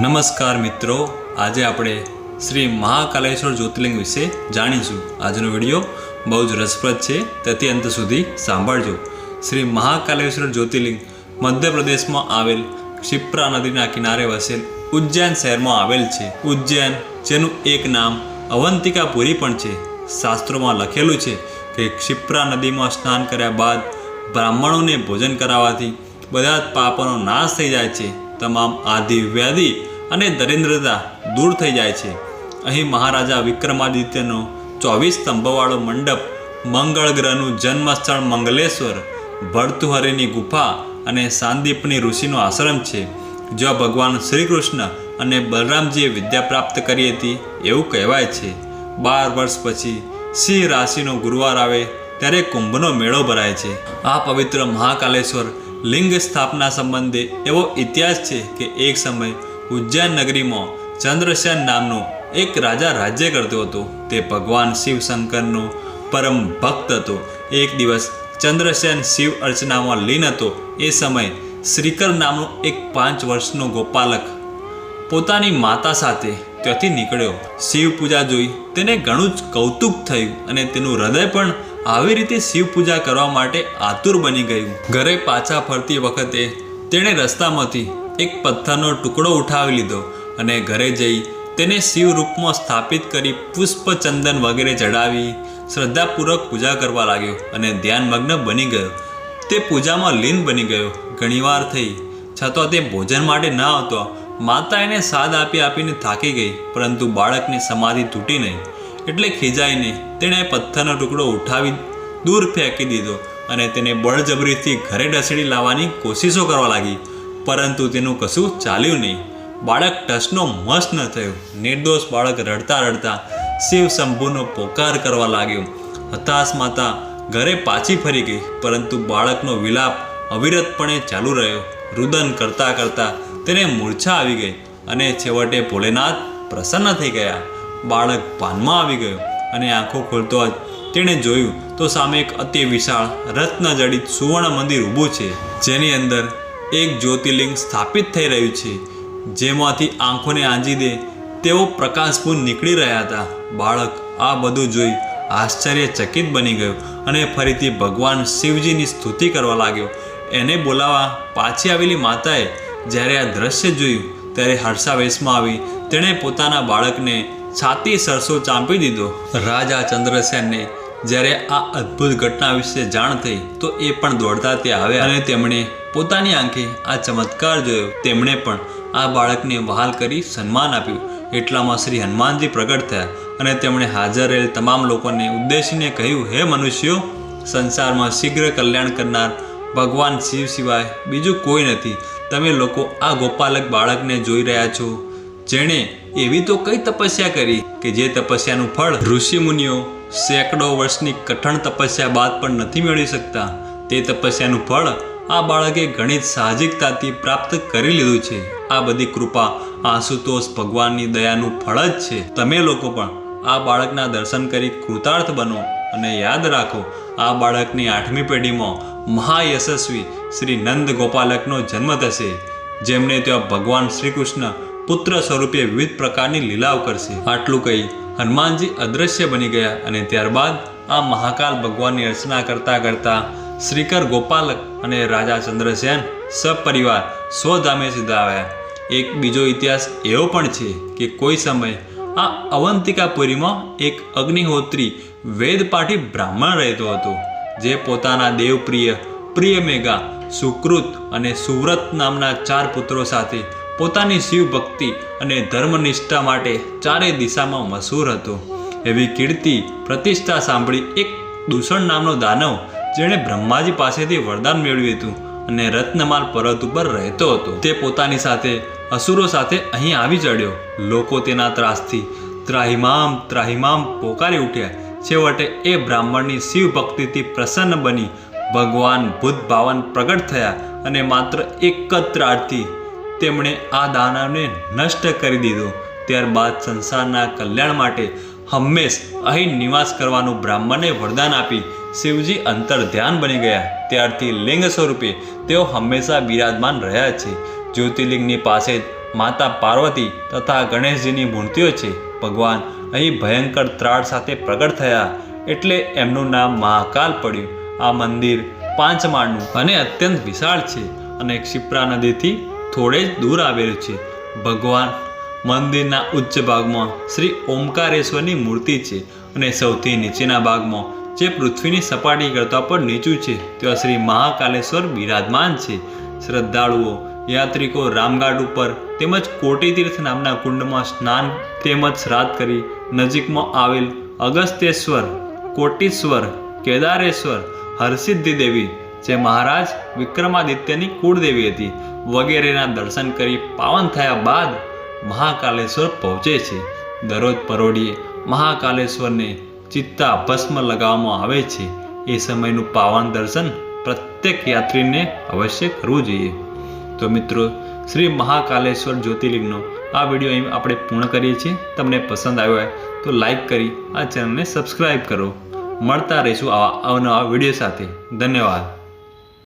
નમસ્કાર મિત્રો, આજે આપણે શ્રી મહાકાલેશ્વર જ્યોતિર્લિંગ વિશે જાણીશું. આજનો વીડિયો બહુ જ રસપ્રદ છે, તેથી અંત સુધી સાંભળજો. શ્રી મહાકાલેશ્વર જ્યોતિર્લિંગ મધ્યપ્રદેશમાં આવેલ ક્ષિપ્રા નદીના કિનારે વસેલ ઉજ્જૈન શહેરમાં આવેલ છે. ઉજ્જૈન, જેનું એક નામ અવંતિકાપુરી પણ છે. શાસ્ત્રોમાં લખેલું છે કે ક્ષિપ્રા નદીમાં સ્નાન કર્યા બાદ બ્રાહ્મણોને ભોજન કરાવવાથી બધા જ પાપોનો નાશ થઈ જાય છે. તમામ આધિ વ્યાધિ અને દરિદ્રતા દૂર થઈ જાય છે. અહીં મહારાજા વિક્રમાદિત્યનો ચોવીસ સ્તંભવાળો મંડપ મંગળ ગ્રહનું જન્મસ્થળ મંગલેશ્વર, ભર્તુહરિની ગુફા અને સાંદીપની ઋષિનો આશ્રમ છે. જ્યાં ભગવાન શ્રી કૃષ્ણ અને બલરામજીએ વિદ્યા પ્રાપ્ત કરી હતી એવું કહેવાય છે. બાર વર્ષ પછી સિંહ રાશિનો ગુરુવાર આવે ત્યારે કુંભનો મેળો ભરાય છે. આ પવિત્ર મહાકાલેશ્વર લિંગ સ્થાપના સંબંધે એવો ઇતિહાસ છે કે એક સમય ઉજ્જૈન નગરીમાં ચંદ્રસેન નામનો એક રાજા રાજ્ય કરતો હતો. તે ભગવાન શિવ શંકરનો પરમ ભક્ત હતો. એક દિવસ ચંદ્રસેન શિવ અર્ચનામાં લીન હતો. એ સમયે શ્રીકર નામનો એક પાંચ વર્ષનો ગોપાલક પોતાની માતા સાથે ત્યાંથી નીકળ્યો. શિવ પૂજા જોઈ તેને ઘણું જ કૌતુક થયું અને તેનું હૃદય પણ આવી રીતે શિવ પૂજા કરવા માટે આતુર બની ગયું. ઘરે પાછા ફરતી વખતે તેણે રસ્તામાંથી એક પથ્થરનો ટુકડો ઉઠાવી લીધો અને ઘરે જઈ તેને શિવ રૂપમાં સ્થાપિત કરી પુષ્પ ચંદન વગેરે ચડાવી શ્રદ્ધાપૂર્વક પૂજા કરવા લાગ્યો અને ધ્યાનમગ્ન બની ગયો. તે પૂજામાં લીન બની ગયો. ઘણીવાર થઈ, છતાં તે ભોજન માટે ન આવતો. માતા એને સાદ આપી આપીને થાકી ગઈ, પરંતુ બાળકની સમાધિ તૂટી નહીં. એટલે ખીજાઈને તેણે પથ્થરનો ટુકડો ઉઠાવી દૂર ફેંકી દીધો અને તેને બળજબરીથી ઘરે ઢસડી લાવવાની કોશિશો કરવા લાગી. પરંતુ તેનું કશું ચાલ્યું નહીં. બાળક ટસનો મસ્ત ન થયો. નિર્દોષ બાળક રડતા રડતા શિવ શંભુનો પોકાર કરવા લાગ્યો. હતાશ માતા ઘરે પાછી ફરી ગઈ, પરંતુ બાળકનો વિલાપ અવિરતપણે ચાલુ રહ્યો. રુદન કરતા કરતા તેને મૂર્છા આવી ગઈ અને છેવટે ભોલેનાથ પ્રસન્ન થઈ ગયા. બાળક ભાનમાં આવી ગયો અને આંખો ખોલતો જ તેણે જોયું તો સામે એક અતિ વિશાળ રત્નજડિત સુવર્ણ મંદિર ઊભું છે, જેની અંદર એક જ્યોતિર્લિંગ સ્થાપિત થઈ રહ્યું છે. જેમાંથી આંખોને આંજી દે તેઓ પ્રકાશપૂર્ણ નીકળી રહ્યા હતા. બાળક આ બધું જોઈ આશ્ચર્યચકિત બની ગયો અને ફરીથી ભગવાન શિવજીની સ્તુતિ કરવા લાગ્યો. એને બોલાવા પાછી આવેલી માતાએ જ્યારે આ દ્રશ્ય જોયું, ત્યારે હર્ષાવેશમાં આવી તેણે પોતાના બાળકને છાતી સરસો ચાંપી દીધો. રાજા ચંદ્રસેનને જ્યારે આ અદ્ભુત ઘટના વિશે જાણ થઈ, તો એ પણ દોડતા ત્યાં આવ્યા અને તેમણે પોતાની આંખે આ ચમત્કાર જોયો. તેમણે પણ આ બાળકને વહાલ કરી સન્માન આપ્યું. એટલામાં શ્રી હનુમાનજી પ્રગટ થયા અને તેમણે હાજર રહેલ તમામ લોકોને ઉદ્દેશીને કહ્યું, હે મનુષ્યો, સંસારમાં શીઘ્ર કલ્યાણ કરનાર ભગવાન શિવ સિવાય બીજું કોઈ નથી. તમે લોકો આ ગોપાલક બાળકને જોઈ રહ્યા છો. જેણે એવી તો કઈ તપસ્યા કરી કે જે તપસ્યાનું ફળ ઋષિ મુનિઓ સેંકડો વર્ષની કઠણ તપસ્યા બાદ પણ નથી મેળવી શકતા. તે તપસ્યાનું ફળ આ બાળકે ઘણી સાહજિકતાથી પ્રાપ્ત કરી લીધું છે. આ બધી કૃપા આશુતોષ ભગવાનની દયાનું ફળ જ છે. તમે લોકો પણ આ બાળકના દર્શન કરી કૃતાર્થ બનો અને યાદ રાખો, આ બાળકની આઠમી પેઢીમાં મહાયશસ્વી શ્રી નંદ ગોપાલકનો જન્મ થશે. જેમને ત્યાં ભગવાન શ્રી કૃષ્ણ પુત્ર સ્વરૂપે વિવિધ પ્રકારની લીલાઓ કરશે. આટલું કહી હનુમાનજી અદૃશ્ય બની ગયા અને ત્યારબાદ આ મહાકાલ ભગવાનની અર્ચના કરતા કરતા શ્રીકર ગોપાલક અને રાજા ચંદ્રસેન સપરિવાર સ્વધામે સીધા આવ્યા. એક બીજો ઇતિહાસ એવો પણ છે કે કોઈ સમય આ અવંતિકાપુરીમાં એક અગ્નિહોત્રી વેદપાઠી બ્રાહ્મણ રહેતો હતો, જે પોતાના દેવપ્રિય પ્રિય મેઘા સુકૃત અને સુવ્રત નામના ચાર પુત્રો સાથે પોતાની શિવ ભક્તિ અને ધર્મનિષ્ઠા માટે ચારે દિશામાં મશહૂર હતો. એવી કીર્તિ પ્રતિષ્ઠા સાંભળી એક દૂષણ નામનો દાનવ, જેણે બ્રહ્માજી પાસેથી વરદાન મેળવ્યું હતું અને રત્નમાલ પર્વત ઉપર રહેતો હતો. તે પોતાની સાથે, અસુરો સાથે અહીં આવી ચડ્યો. લોકો તેના ત્રાસથી ત્રાહિમામ ત્રાહિમામ પોકારી ઉઠ્યા. છેવટે એ બ્રાહ્મણની શિવ ભક્તિથી પ્રસન્ન બની. ભગવાન ભૂત ભાવન પ્રગટ થયા અને માત્ર એક જ ત્રાડથી તેમણે આ દાનવને નષ્ટ કરી દીધો. ત્યારબાદ સંસારના કલ્યાણ માટે હંમેશ અહીં નિવાસ કરવાનું બ્રાહ્મણને વરદાન આપી શિવજી અંતર ધ્યાન બની ગયા. ત્યારથી લિંગ સ્વરૂપે તેઓ હંમેશા બિરાજમાન રહ્યા છે. જ્યોતિર્લિંગની પાસે માતા પાર્વતી તથા ગણેશજીની મૂર્તિઓ છે. ભગવાન અહીં ભયંકર ત્રાળ સાથે પ્રગટ થયા એટલે એમનું નામ મહાકાલ પડ્યું. આ મંદિર પાંચ માળનું અને અત્યંત વિશાળ છે અને ક્ષિપ્રા નદીથી થોડે જ દૂર આવેલું છે. ભગવાન મંદિરના ઉચ્ચ ભાગમાં શ્રી ઓમકારેશ્વરની મૂર્તિ છે અને સૌથી નીચેના ભાગમાં જે પૃથ્વીની સપાટી કરતાં પણ નીચું છે, ત્યાં શ્રી મહાકાલેશ્વર બિરાજમાન છે. શ્રદ્ધાળુઓ, યાત્રિકો રામઘાટ ઉપર તેમજ કોટીતીર્થ નામના કુંડમાં સ્નાન તેમજ શ્રાદ્ધ કરી નજીકમાં આવેલ અગસ્ત્યેશ્વર, કોટીશ્વર, કેદારેશ્વર હરસિદ્ધિ દેવી જે મહારાજ વિક્રમાદિત્યની કુળદેવી હતી. વગેરેના દર્શન કરી પાવન થયા બાદ મહાકાલેશ્વર પહોંચે છે. દરરોજ પરોઢીએ મહાકાલેશ્વરને ચિત્તા ભસ્મ લગાવવામાં આવે છે. એ સમયનું પાવન દર્શન પ્રત્યેક યાત્રીને અવશ્ય કરવું જોઈએ. તો મિત્રો, શ્રી મહાકાલેશ્વર જ્યોતિર્લિંગનો આ વીડિયો અહીં આપણે પૂર્ણ કરીએ છીએ. તમને પસંદ આવ્યો હોય તો લાઈક કરી આ ચેનલને સબસ્ક્રાઈબ કરો. મળતા રહીશું આવા અવનવા વીડિયો સાથે. ધન્યવાદ.